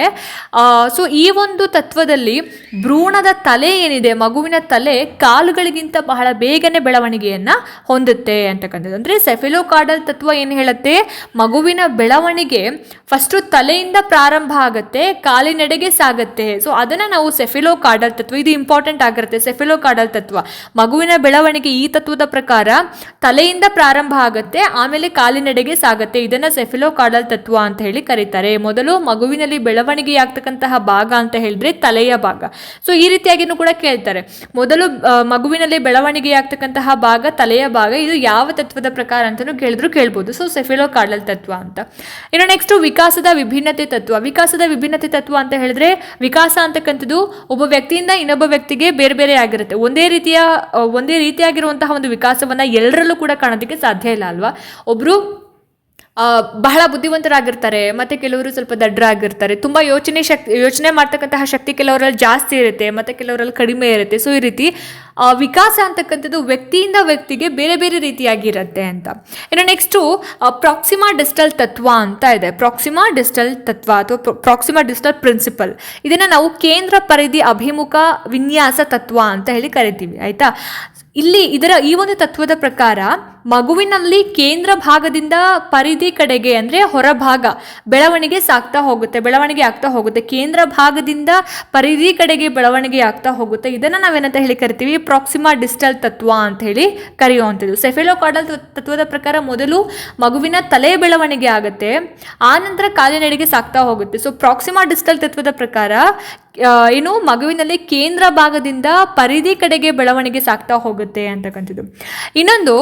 ಸೊ ಈ ಒಂದು ತತ್ವದಲ್ಲಿ ಭ್ರೂಣದ ತಲೆ ಏನಿದೆ, ಮಗುವಿನ ತಲೆ ಕಾಲುಗಳಿಗಿಂತ ಬಹಳ ಬೇಗನೆ ಬೆಳವಣಿಗೆಯನ್ನು ಹೊಂದುತ್ತೆ ಅಂತಕ್ಕಂಥದ್ದು. ಅಂದರೆ ಸೆಫಿಲೋಕಾಡಲ್ ತತ್ವ ಏನು ಹೇಳುತ್ತೆ? ಮಗುವಿನ ಬೆಳವಣಿಗೆ ಫಸ್ಟು ತಲೆಯಿಂದ ಪ್ರಾರಂಭ ಆಗುತ್ತೆ, ಕಾಲಿನೆಡೆಗೆ ಸಾಗುತ್ತೆ. ಸೊ ಅದನ್ನು ನಾವು ಸೆಫಿಲೋಕಾಡಲ್ ತತ್ವ, ಇದು ಇಂಪಾರ್ಟೆಂಟ್ ಆಗಿರುತ್ತೆ ಸೆಫಿಲೋಕಾಡಲ್ ತತ್ವ. ಮಗುವಿನ ಬೆಳವಣಿಗೆ ಈ ತತ್ವದ ಪ್ರಕಾರ ತಲೆಯಿಂದ ಪ್ರಾರಂಭ ಆಗುತ್ತೆ, ಆಮೇಲೆ ಕಾಲಿನೆಡೆಗೆ ಸಾಗುತ್ತೆ. ಇದನ್ನು ಸೆಫಿಲೋಕಾಡಲ್ ತತ್ವ ಅಂತ ಹೇಳಿ ಕರೀತಾರೆ. ಮೊದಲು ಮಗುವಿನಲ್ಲಿ ಬೆಳವಣಿಗೆಯಾಗ್ತಕ್ಕಂತಹ ಭಾಗ ಅಂತ ಹೇಳಿದ್ರೆ ತಲೆಯ ಭಾಗ. ಸೊ ಈ ರೀತಿಯಾಗಿನೂ ಕೂಡ ಕೇಳ್ತಾರೆ. ಮೊದಲು ಮಗುವಿನಲ್ಲಿ ಬೆಳವಣಿಗೆಯಾಗ್ತಕ್ಕಂತಹ ಭಾಗ, ತಲೆಯ ಭಾಗ, ಇದು ಯಾವ ತತ್ವದ ಪ್ರಕಾರ ಅಂತಲೂ ಕೇಳಿದ್ರು ಕೇಳ್ಬೋದು. ಸೊ ಸೆಫಿಲೋ ಕಾಡಲ್ ತತ್ವ ಅಂತ. ಇನ್ನು ನೆಕ್ಸ್ಟ್ ವಿಕಾಸದ ವಿಭಿನ್ನತೆ ತತ್ವ. ವಿಕಾಸದ ವಿಭಿನ್ನತೆ ತತ್ವ ಅಂತ ಹೇಳಿದ್ರೆ ವಿಕಾಸ ಅಂತಕ್ಕಂಥದ್ದು ಒಬ್ಬ ವ್ಯಕ್ತಿಯಿಂದ ಇನ್ನೊಬ್ಬ ವ್ಯಕ್ತಿಗೆ ಬೇರೆ ಬೇರೆ ಆಗಿರುತ್ತೆ. ಒಂದೇ ರೀತಿಯ ಒಂದೇ ರೀತಿಯಾಗಿರುವಂತಹ ಒಂದು ವಿಕಾಸವನ್ನ ಎಲ್ಲರಲ್ಲೂ ಕೂಡ ಕಾಣೋದಕ್ಕೆ ಸಾಧ್ಯ ಇಲ್ಲ ಅಲ್ವಾ? ಒಬ್ರು ಆ, ಬಹಳ ಬುದ್ಧಿವಂತರಾಗಿರ್ತಾರೆ, ಮತ್ತೆ ಕೆಲವರು ಸ್ವಲ್ಪ ದಡ್ಡರಾಗಿರ್ತಾರೆ ತುಂಬ ಯೋಚನೆ ಶಕ್ತಿ ಯೋಚನೆ ಮಾಡ್ತಕ್ಕಂತಹ ಶಕ್ತಿ ಕೆಲವರಲ್ಲಿ ಜಾಸ್ತಿ ಇರುತ್ತೆ, ಮತ್ತೆ ಕೆಲವರಲ್ಲಿ ಕಡಿಮೆ ಇರುತ್ತೆ. ಸೊ ಈ ರೀತಿ ವಿಕಾಸ ಅಂತಕ್ಕಂಥದ್ದು ವ್ಯಕ್ತಿಯಿಂದ ವ್ಯಕ್ತಿಗೆ ಬೇರೆ ಬೇರೆ ರೀತಿಯಾಗಿರುತ್ತೆ ಅಂತ. ಇನ್ನು ನೆಕ್ಸ್ಟು ಪ್ರಾಕ್ಸಿಮಾ ಡಿಸ್ಟಲ್ ತತ್ವ ಅಂತ ಇದೆ. ಪ್ರಾಕ್ಸಿಮಾ ಡಿಸ್ಟಲ್ ತತ್ವ ಅಥವಾ ಪ್ರಾಕ್ಸಿಮಾ ಡಿಸ್ಟಲ್ ಪ್ರಿನ್ಸಿಪಲ್. ಇದನ್ನು ನಾವು ಕೇಂದ್ರ ಪರಿಧಿ ಅಭಿಮುಖ ವಿನ್ಯಾಸ ತತ್ವ ಅಂತ ಹೇಳಿ ಕರಿತೀವಿ, ಆಯಿತಾ? ಇಲ್ಲಿ, ಇದರ ಈ ಒಂದು ತತ್ವದ ಪ್ರಕಾರ ಮಗುವಿನಲ್ಲಿ ಕೇಂದ್ರ ಭಾಗದಿಂದ ಪರಿಧಿ ಕಡೆಗೆ ಅಂದರೆ ಹೊರಭಾಗ ಬೆಳವಣಿಗೆ ಸಾಗ್ತಾ ಹೋಗುತ್ತೆ, ಬೆಳವಣಿಗೆ ಆಗ್ತಾ ಹೋಗುತ್ತೆ. ಕೇಂದ್ರ ಭಾಗದಿಂದ ಪರಿಧಿ ಕಡೆಗೆ ಬೆಳವಣಿಗೆ ಆಗ್ತಾ ಹೋಗುತ್ತೆ. ಇದನ್ನು ನಾವೇನಂತ ಹೇಳಿ ಕರಿತೀವಿ? ಪ್ರಾಕ್ಸಿಮಾ ಡಿಸ್ಟಲ್ ತತ್ವ ಅಂತ ಹೇಳಿ ಕರೆಯುವಂಥದ್ದು. ಸೆಫೆಲೋಕಾಡಲ್ ತತ್ವದ ಪ್ರಕಾರ ಮೊದಲು ಮಗುವಿನ ತಲೆ ಬೆಳವಣಿಗೆ ಆಗುತ್ತೆ, ಆ ನಂತರ ಕಾಲಿನಡೆಗೆ ಸಾಗ್ತಾ ಹೋಗುತ್ತೆ. ಸೊ ಪ್ರಾಕ್ಸಿಮಾ ಡಿಸ್ಟಲ್ ತತ್ವದ ಪ್ರಕಾರ ಏನು ಮಗುವಿನಲ್ಲಿ ಕೇಂದ್ರ ಭಾಗದಿಂದ ಪರಿಧಿ ಕಡೆಗೆ ಬೆಳವಣಿಗೆ ಸಾಗ್ತಾ ಹೋಗುತ್ತೆ ಅಂತಕ್ಕಂಥದ್ದು. ಇನ್ನೊಂದು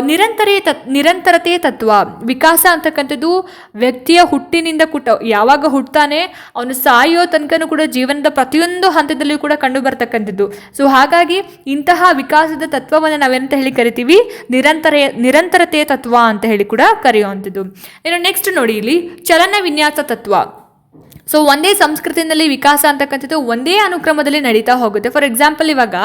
ನಿರಂತರೇ ನಿರಂತರತೆ ತತ್ವ. ವಿಕಾಸ ಅಂತಕ್ಕಂಥದ್ದು ವ್ಯಕ್ತಿಯ ಹುಟ್ಟಿನಿಂದ ಕುಟ, ಯಾವಾಗ ಹುಟ್ಟುತ್ತಾನೆ ಅವನು ಸಾಯೋ ತನಕನೂ ಕೂಡ ಜೀವನದ ಪ್ರತಿಯೊಂದು ಹಂತದಲ್ಲಿಯೂ ಕೂಡ ಕಂಡು ಬರ್ತಕ್ಕಂಥದ್ದು. ಸೊ ಹಾಗಾಗಿ ಇಂತಹ ವಿಕಾಸದ ತತ್ವವನ್ನು ನಾವೇನಂತ ಹೇಳಿ ಕರಿತೀವಿ? ನಿರಂತರ, ನಿರಂತರತೆ ತತ್ವ ಅಂತ ಹೇಳಿ ಕೂಡ ಕರೆಯುವಂಥದ್ದು. ಇನ್ನು ನೆಕ್ಸ್ಟ್ ನೋಡಿ ಇಲ್ಲಿ, ಚಲನ ವಿನ್ಯಾಸ ತತ್ವ. ಸೊ ಒಂದೇ ಸಂಸ್ಕೃತಿನಲ್ಲಿ ವಿಕಾಸ ಅಂತಕ್ಕಂಥದ್ದು ಒಂದೇ ಅನುಕ್ರಮದಲ್ಲಿ ನಡೀತಾ ಹೋಗುತ್ತೆ. ಫಾರ್ ಎಕ್ಸಾಂಪಲ್ ಇವಾಗ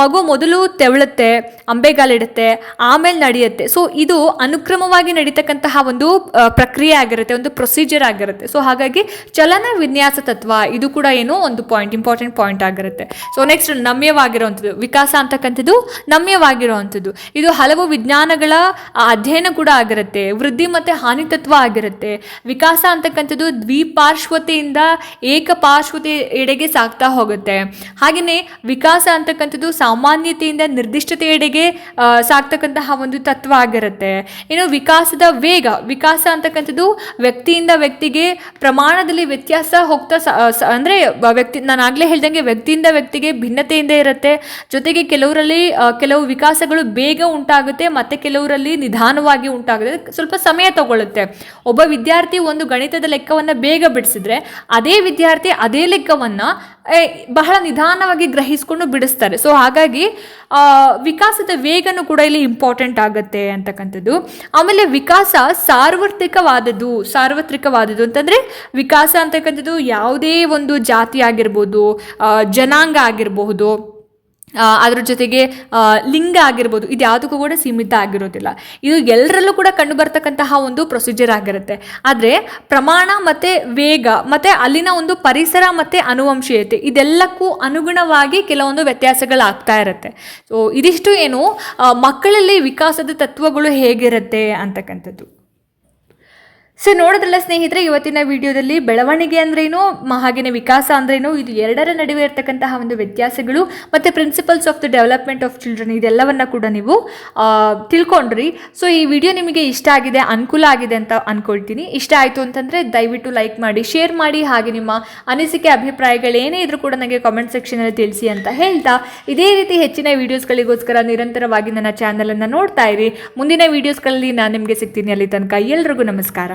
ಮಗು ಮೊದಲು ತೆವಳುತ್ತೆ ಅಂಬೆಗಾಲಿಡುತ್ತೆ ಆಮೇಲೆ ನಡೆಯುತ್ತೆ. ಸೊ ಇದು ಅನುಕ್ರಮವಾಗಿ ನಡೀತಕ್ಕಂತಹ ಒಂದು ಪ್ರಕ್ರಿಯೆ ಆಗಿರುತ್ತೆ, ಒಂದು ಪ್ರೊಸೀಜರ್ ಆಗಿರುತ್ತೆ. ಸೊ ಹಾಗಾಗಿ ಚಲನ ವಿನ್ಯಾಸ ತತ್ವ ಇದು ಕೂಡ ಏನು ಒಂದು ಪಾಯಿಂಟ್ ಇಂಪಾರ್ಟೆಂಟ್ ಪಾಯಿಂಟ್ ಆಗಿರುತ್ತೆ. ಸೊ ನೆಕ್ಸ್ಟ್ ನಮ್ಯವಾಗಿರುವಂಥದ್ದು, ವಿಕಾಸ ಅಂತಕ್ಕಂಥದ್ದು ನಮ್ಯವಾಗಿರುವಂಥದ್ದು. ಇದು ಹಲವು ವಿಜ್ಞಾನಗಳ ಅಧ್ಯಯನ ಕೂಡ ಆಗಿರುತ್ತೆ. ವೃದ್ಧಿ ಮತ್ತು ಹಾನಿ ತತ್ವ ಆಗಿರುತ್ತೆ. ವಿಕಾಸ ಅಂತಕ್ಕಂಥದ್ದು ದ್ವಿಪಾರ್ಶ್ವತೆಯಿಂದ ಏಕಪಾರ್ಶ್ವತೆ ಎಡೆಗೆ ಸಾಗ್ತಾ ಹೋಗುತ್ತೆ. ಹಾಗೆಯೇ ವಿಕಾಸ ಅಂತಕ್ಕಂಥದ್ದು ಸಾಮಾನ್ಯತೆಯಿಂದ ನಿರ್ದಿಷ್ಟತೆಯೆಡೆಗೆ ಆ, ಸಾಗ್ತಕ್ಕಂತಹ ಒಂದು ತತ್ವ ಆಗಿರುತ್ತೆ. ಇನ್ನು ವಿಕಾಸದ ವೇಗ ವಿಕಾಸ ಅಂತಕ್ಕಂಥದ್ದು ವ್ಯಕ್ತಿಯಿಂದ ವ್ಯಕ್ತಿಗೆ ಪ್ರಮಾಣದಲ್ಲಿ ವ್ಯತ್ಯಾಸ ಹೋಗ್ತಾ ಅಂದ್ರೆ ವ್ಯಕ್ತಿ ನಾನು ಆಗಲೇ ಹೇಳ್ದಂಗೆ ವ್ಯಕ್ತಿಯಿಂದ ವ್ಯಕ್ತಿಗೆ ಭಿನ್ನತೆಯಿಂದ ಇರುತ್ತೆ. ಜೊತೆಗೆ ಕೆಲವರಲ್ಲಿ ಕೆಲವು ವಿಕಾಸಗಳು ಬೇಗ ಉಂಟಾಗುತ್ತೆ ಮತ್ತೆ ಕೆಲವರಲ್ಲಿ ನಿಧಾನವಾಗಿ ಉಂಟಾಗುತ್ತೆ. ಸ್ವಲ್ಪ ಸಮಯ ತಗೊಳ್ಳುತ್ತೆ ಒಬ್ಬ ವಿದ್ಯಾರ್ಥಿ ಒಂದು ಗಣಿತದ ಲೆಕ್ಕವನ್ನು ಬೇಗ ಬಿಡಿಸಿದ್ರೆ ಅದೇ ವಿದ್ಯಾರ್ಥಿ ಅದೇ ಲೆಕ್ಕವನ್ನು ಬಹಳ ನಿಧಾನವಾಗಿ ಗ್ರಹಿಸ್ಕೊಂಡು ಬಿಡಿಸ್ತಾರೆ. ಸೊ ಹಾಗಾಗಿ ವಿಕಾಸದ ವೇಗನೂ ಕೂಡ ಇಲ್ಲಿ ಇಂಪಾರ್ಟೆಂಟ್ ಆಗುತ್ತೆ ಅಂತಕ್ಕಂಥದ್ದು. ಆಮೇಲೆ ವಿಕಾಸ ಸಾರ್ವತ್ರಿಕವಾದದ್ದು ಸಾರ್ವತ್ರಿಕವಾದದ್ದು ಅಂತಂದರೆ, ವಿಕಾಸ ಅಂತಕ್ಕಂಥದ್ದು ಯಾವುದೇ ಒಂದು ಜಾತಿ ಆಗಿರ್ಬೋದು ಜನಾಂಗ ಆಗಿರಬಹುದು ಅದ್ರ ಜೊತೆಗೆ ಲಿಂಗ ಆಗಿರ್ಬೋದು, ಇದು ಯಾವುದಕ್ಕೂ ಕೂಡ ಸೀಮಿತ ಆಗಿರೋದಿಲ್ಲ. ಇದು ಎಲ್ಲರಲ್ಲೂ ಕೂಡ ಕಂಡು ಬರ್ತಕ್ಕಂತಹ ಒಂದು ಪ್ರೊಸೀಜರ್ ಆಗಿರುತ್ತೆ. ಆದರೆ, ಪ್ರಮಾಣ ಮತ್ತು ವೇಗ ಮತ್ತು ಅಲ್ಲಿನ ಒಂದು ಪರಿಸರ ಮತ್ತು ಅನುವಂಶೀಯತೆ, ಇದೆಲ್ಲಕ್ಕೂ ಅನುಗುಣವಾಗಿ ಕೆಲವೊಂದು ವ್ಯತ್ಯಾಸಗಳಾಗ್ತಾ ಇರುತ್ತೆ. ಸೊ ಇದಿಷ್ಟು ಏನು ಮಕ್ಕಳಲ್ಲಿ ವಿಕಾಸದ ತತ್ವಗಳು ಹೇಗಿರುತ್ತೆ ಅಂತಕ್ಕಂಥದ್ದು. ಸೊ ನೋಡಿದ್ರಲ್ಲ ಸ್ನೇಹಿತರೆ, ಇವತ್ತಿನ ವಿಡಿಯೋದಲ್ಲಿ ಬೆಳವಣಿಗೆ ಅಂದ್ರೇನು ಹಾಗೇನೆ ವಿಕಾಸ ಅಂದ್ರೇನು, ಇದು ಎರಡರ ನಡುವೆ ಇರತಕ್ಕಂತಹ ಒಂದು ವ್ಯತ್ಯಾಸಗಳು ಮತ್ತು principles of the development of children ಇದೆಲ್ಲವನ್ನ ಕೂಡ ನೀವು ತಿಳ್ಕೊಂಡ್ರಿ. ಸೊ ಈ ವಿಡಿಯೋ ನಿಮಗೆ ಇಷ್ಟ ಆಗಿದೆ, ಅನುಕೂಲ ಆಗಿದೆ ಅಂತ ಅಂದ್ಕೊಳ್ತೀನಿ ಇಷ್ಟ ಆಯಿತು ಅಂತಂದರೆ ದಯವಿಟ್ಟು ಲೈಕ್ ಮಾಡಿ ಶೇರ್ ಮಾಡಿ, ಹಾಗೆ ನಿಮ್ಮ ಅನಿಸಿಕೆ, ಅಭಿಪ್ರಾಯಗಳೇನೇ ಇದ್ರೂ ಕೂಡ ನನಗೆ ಕಾಮೆಂಟ್ ಸೆಕ್ಷನಲ್ಲಿ ತಿಳಿಸಿ ಅಂತ ಹೇಳ್ತಾ, ಇದೇ ರೀತಿ ಹೆಚ್ಚಿನ ವಿಡಿಯೋಸ್ಗಳಿಗೋಸ್ಕರ ನಿರಂತರವಾಗಿ ನನ್ನ ಚಾನಲನ್ನು ನೋಡ್ತಾ ಇರಿ. ಮುಂದಿನ ವಿಡಿಯೋಸ್ಗಳಲ್ಲಿ ನಾನು ನಿಮಗೆ ಸಿಗ್ತೀನಿ ಅಲ್ಲಿ ತನಕ. ಎಲ್ರಿಗೂ ನಮಸ್ಕಾರ.